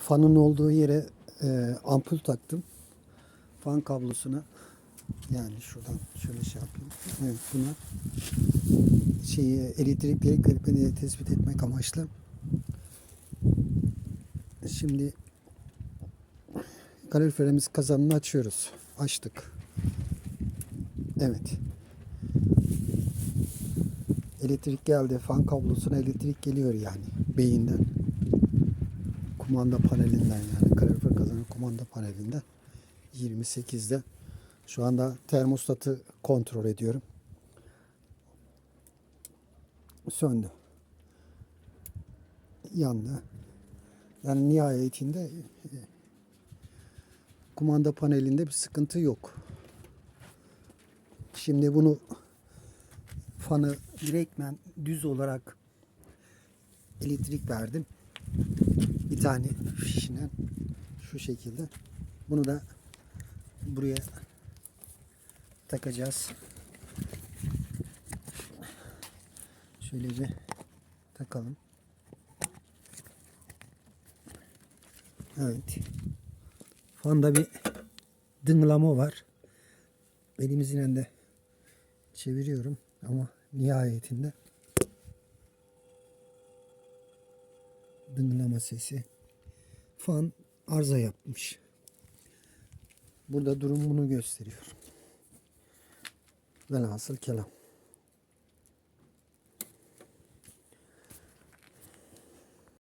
fanın olduğu yere e, ampul taktım. Fan kablosuna yani şuradan şöyle şey yapayım. Evet buna şeyi elektrikleri kaliteli tespit etmek amaçlı. Şimdi kaloriferimiz kazanını açıyoruz. Açtık. Evet. Elektrik geldi. Fan kablosuna elektrik geliyor yani beyinden. Kumanda panelinden yani kalorifer kazanan kumanda panelinden 28'de şu anda termostatı kontrol ediyorum. Söndü. Yandı. Yani nihayetinde e, kumanda panelinde bir sıkıntı yok. Şimdi bunu fanı direktmen düz olarak elektrik verdim. Bir tane fişine şu şekilde. Bunu da buraya takacağız. Şöylece takalım. Evet. Fanda bir dınglama var. Elimizin de çeviriyorum ama nihayetinde dınglama sesi. Fan arıza yapmış. Burada durum bunu gösteriyor. Velhasıl kelam.